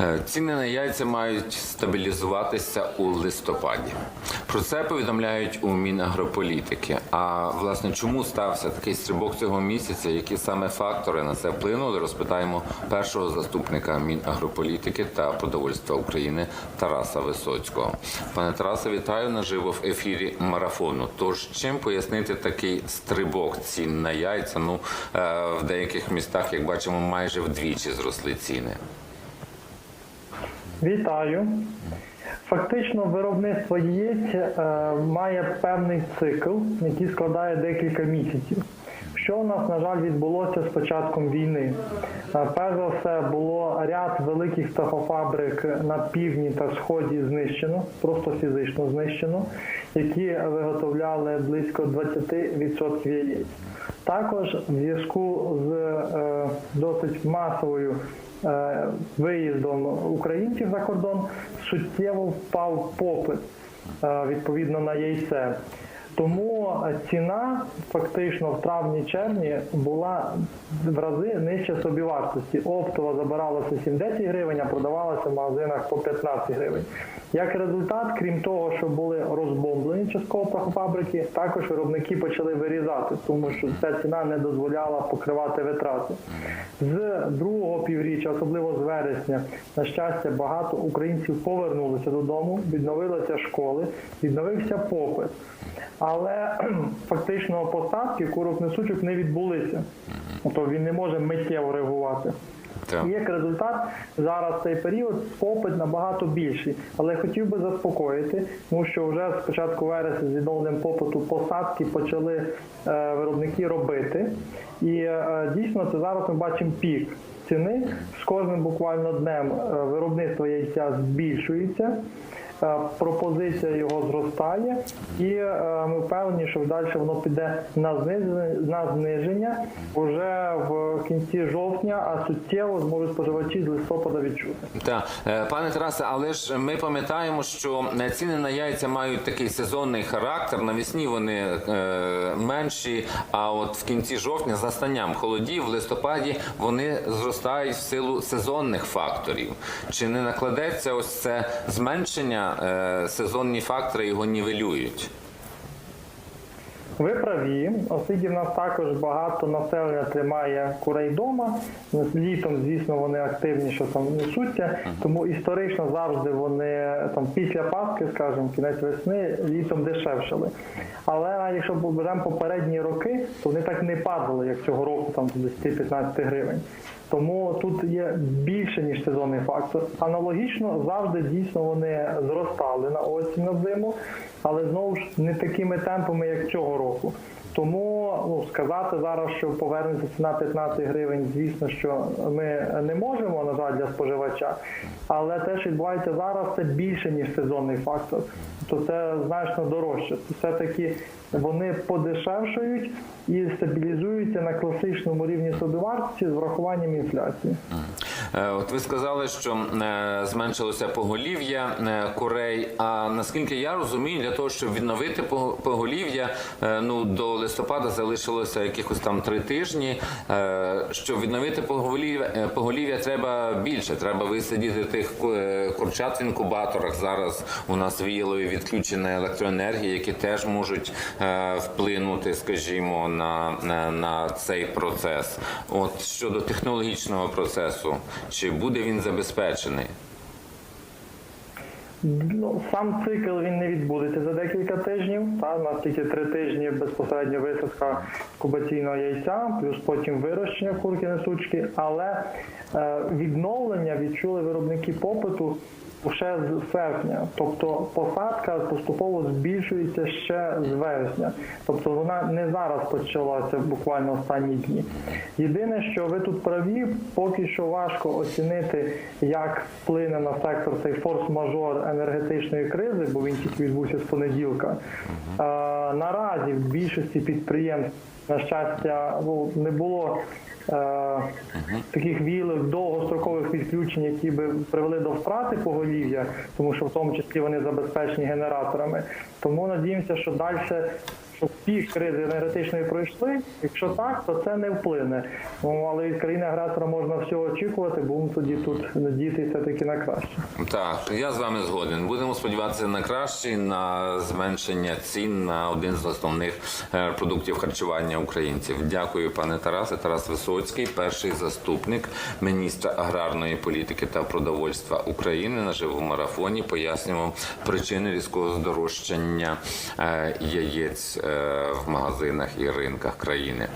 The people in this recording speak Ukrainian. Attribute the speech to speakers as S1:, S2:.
S1: Е, Ціни на яйця мають стабілізуватися у листопаді. Про це повідомляють у Мінагрополітики. А власне, чому стався такий стрибок цього місяця? Які саме фактори на це вплинули? Розпитаємо першого заступника Мінагрополітики та продовольства України Тараса Висоцького. Пане Тарасе, вітаю наживо в ефірі марафону. Тож чим пояснити такий стрибок цін на яйця? Ну е, в деяких містах, як бачимо, майже вдвічі зросли ціни.
S2: Вітаю. Фактично, виробництво яєць е, має певний цикл, який складає декілька місяців. Що у нас, на жаль, відбулося з початком війни? Е, Перш за все, було ряд великих птахофабрик на півдні та сході знищено, просто фізично знищено, які виготовляли близько 20% яєць. Також в зв'язку з е, досить масовою е, виїздом українців за кордон суттєво впав попит е, відповідно на яйце. Тому ціна фактично в травні-червні була в рази нижче собівартості. Оптова забиралася 70 гривень, а продавалася в магазинах по 15 гривень. Як результат, крім того, що були розбомблені частково птахофабрики, також виробники почали вирізати, тому що ця ціна не дозволяла покривати витрати. З другого півріччя, особливо з вересня, на щастя, багато українців повернулися додому, відновилися школи, відновився попит. Але фактично посадки курок несучок не відбулися. Тобто він не може миттєво реагувати.
S1: Так.
S2: І як результат, зараз цей період попит набагато більший. Але я хотів би заспокоїти, тому що вже з початку вересня з відновленням попиту посадки почали е, виробники робити. І е, дійсно це зараз ми бачимо пік ціни. З кожним буквально днем е, виробництво яйця збільшується. Е, Пропозиція його зростає, і е, ми впевнені, що далі воно піде на зниження, на зниження вже в кінці жовтня, а суттєво зможуть споживачі з листопада відчути.
S1: Так, Е, пане Тарасе, але ж ми пам'ятаємо, що ціни на яйця мають такий сезонний характер. Навесні вони менші, а от в кінці жовтня з настанням холодів, в листопаді вони зростають в силу сезонних факторів. Чи не накладеться ось це зменшення? Е, сезонні фактори його нівелюють.
S2: Ви праві, оскільки в нас також багато населення тримає курей вдома. Літом, звісно, вони активніше там несуться, тому історично завжди вони там після Пасхи, скажімо, кінець весни, літом дешевшали. Але якщо беремо попередні роки, то вони так не падали, як цього року, там до 10-15 гривень. Тому тут є більше ніж сезонний фактор. Аналогічно завжди дійсно вони зростали на осінь на зиму, але знову ж не такими темпами, як цього року. Тому ну, сказати зараз, що повернеться ціна 15 гривень, звісно, що ми не можемо, на жаль, для споживача. Але те, що відбувається зараз, це більше ніж сезонний фактор. То це значно дорожче. Все-таки вони подешевшують і стабілізуються на класичному рівні собівартості з врахуванням інфляції.
S1: Е, От ви сказали, що е, зменшилося поголів'я е, курей. А наскільки я розумію, для того, щоб відновити по- поголів'я, ну до листопада залишилося якихось там три тижні. Щоб відновити поголів'я, поголів'я треба більше. Треба висидіти тих курчат в інкубаторах. Зараз у нас віяло і відключена електроенергія, які теж можуть вплинути, скажімо, на, на цей процес. От щодо технологічного процесу, чи буде він забезпечений?
S2: Ну, сам цикл він не відбудеться за декілька тижнів. Та, у нас тільки три тижні безпосередньо висадка кубаційного яйця, плюс потім вирощення курки несучки. Але е, відновлення відчули виробники попиту ще з серпня. Тобто посадка поступово збільшується ще з вересня. Тобто вона не зараз почалася буквально останні дні. Єдине, що ви тут праві, поки що важко оцінити, як вплине на сектор цей форс-мажор енергетичної кризи, бо він тільки відбувся з понеділка. Е, Наразі в більшості підприємств, на щастя, ну, не було. е, Таких вілих довгострокових відключень, які би привели до втрати поголів'я, тому що в тому числі вони забезпечені генераторами. Тому надіємося, що далі щоб пік кризи енергетичної пройшли. Якщо так, то це не вплине. Ну, але від країни агресора можна всього очікувати, будемо тоді тут надіятися таки на краще.
S1: Так, я з вами згоден. Будемо сподіватися на краще, на зменшення цін на один з основних е, продуктів харчування українців. Дякую, пане Тарасе. Тарас Висоцький, перший заступник міністра аграрної політики та продовольства України на живому марафоні. Пояснював причини різкого здорожчання е, яєць е, в магазинах і ринках країни.